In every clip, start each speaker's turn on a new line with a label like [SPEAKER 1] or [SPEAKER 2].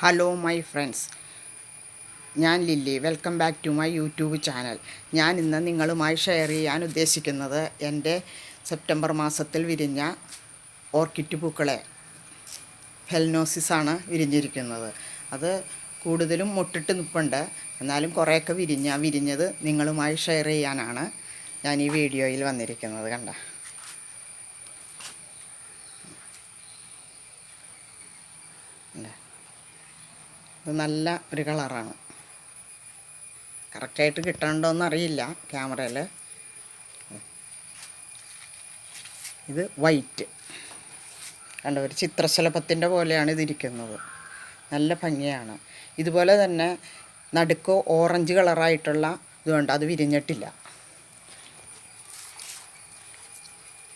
[SPEAKER 1] Hello my friends ഞാൻ Lily. Welcome back to my YouTube channel ഞാൻ ഇന്ന് നിങ്ങളുമായി ഷെയർ ചെയ്യാൻ ഉദ്ദേശിക്കുന്നത് എന്റെ സെപ്റ്റംബർ മാസത്തിൽ വിരിഞ്ഞ ഓർക്കിഡ് പൂക്കളെ. ഫെൽനോസിസാണ് വിരിഞ്ഞിരിക്കുന്നത്. അത് കൂടുതലും മുട്ടിട്ട് നിൽപ്പുണ്ട് എന്നാലും കുറേയൊക്കെ വിരിഞ്ഞ വിരിഞ്ഞത് നിങ്ങളുമായി ഷെയർ ചെയ്യാനാണ് ഞാൻ ഈ വീഡിയോയിൽ വന്നിരിക്കുന്നത് കണ്ട. ഇത് നല്ല ഒരു കളറാണ്. കറക്റ്റായിട്ട് കിട്ടണ്ടോന്ന് അറിയില്ല ക്യാമറയിൽ ഇത് വൈറ്റ്. കണ്ട ഒരു ചിത്രശലഭത്തിന്റെ പോലെയാണ് ഇതിരിക്കുന്നത്. നല്ല ഭംഗിയാണ്. ഇതുപോലെ തന്നെ നടുക്ക് ഓറഞ്ച് കളറായിട്ടുള്ള ഇതുകൊണ്ട് അത് വിരിഞ്ഞിട്ടില്ല.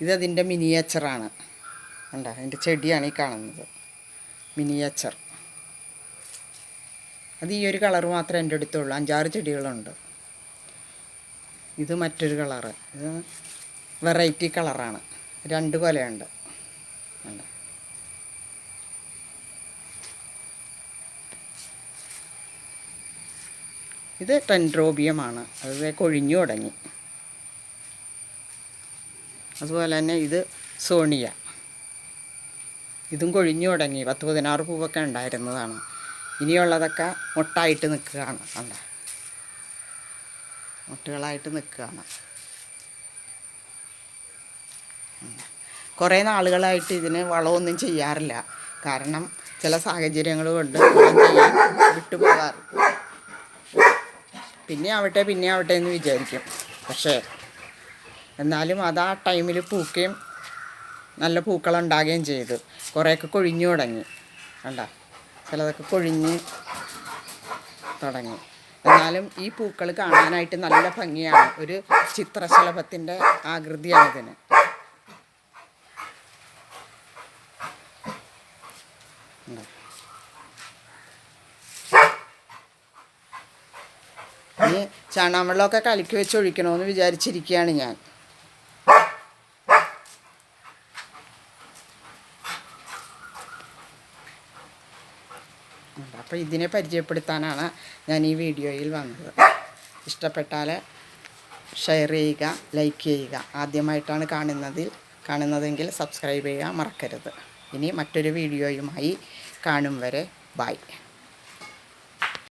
[SPEAKER 1] ഇതതിന്റെ മിനിയേച്ചറാണ്. കണ്ട അതിന്റെ ചെടിയാണ് ഈ കാണുന്നത്. മിനിയേച്ചർ. അത് ഈ ഒരു കളർ മാത്രമേ എന്റെ അടുത്തുള്ളൂ. അഞ്ചാറ് ചെടികളുണ്ട്. ഇത് മറ്റൊരു കളറ്. ഇത് വെറൈറ്റി കളറാണ്. രണ്ട് കൊലയുണ്ട്? ഇത് ടെൻഡ്രോബിയമാണ്. അത് കൊഴിഞ്ഞു തുടങ്ങി. അതുപോലെ തന്നെ ഇത് സോണിയ. ഇതും കൊഴിഞ്ഞു തുടങ്ങി. പത്ത് പതിനാറ് പൂവൊക്കെ ഉണ്ടായിരുന്നതാണ്. ഇനിയുള്ളതൊക്കെ മുട്ടായിട്ട് നിൽക്കുകയാണ്. കണ്ട? മുട്ടുകളായിട്ട് നിൽക്കുകയാണ്. കുറേ നാളുകളായിട്ട് ഇതിന് വളമൊന്നും ചെയ്യാറില്ല. കാരണം ചില സാഹചര്യങ്ങൾ കൊണ്ട് വിട്ടുപോകാറുണ്ട് പിന്നെ ആവട്ടെ പിന്നെ ആവട്ടെ എന്ന് വിചാരിക്കും. പക്ഷേ എന്നാലും അത് ആ ടൈമിൽ പൂക്കുകയും നല്ല പൂക്കളുണ്ടാകുകയും ചെയ്തു. കുറേയൊക്കെ കൊഴിഞ്ഞു തുടങ്ങി. കണ്ട? ചിലതൊക്കെ കൊഴിഞ്ഞ് തുടങ്ങി. എന്നാലും ഈ പൂക്കൾ കാണാനായിട്ട് നല്ല ഭംഗിയാണ്. ഒരു ചിത്രശലഭത്തിന്റെ ആകൃതിയാണ് ഇതിന്. കണ്ടോ? ഇനി ചാണാമ്പെള്ളമൊക്കെ കലക്കി വെച്ച് ഒഴിക്കണമെന്ന് വിചാരിച്ചിരിക്കുകയാണ് ഞാൻ. അപ്പോൾ ഇതിനെ പരിചയപ്പെടുത്താനാണ് ഞാൻ ഈ വീഡിയോയിൽ വന്നത്. ഇഷ്ടപ്പെട്ടാൽ ഷെയർ ചെയ്യുക ലൈക്ക് ചെയ്യുക. ആദ്യമായിട്ടാണ് കാണുന്നതിൽ കാണുന്നതെങ്കിൽ സബ്സ്ക്രൈബ് ചെയ്യുക മറക്കരുത്. ഇനി മറ്റൊരു വീഡിയോയുമായി കാണും വരെ. ബൈ.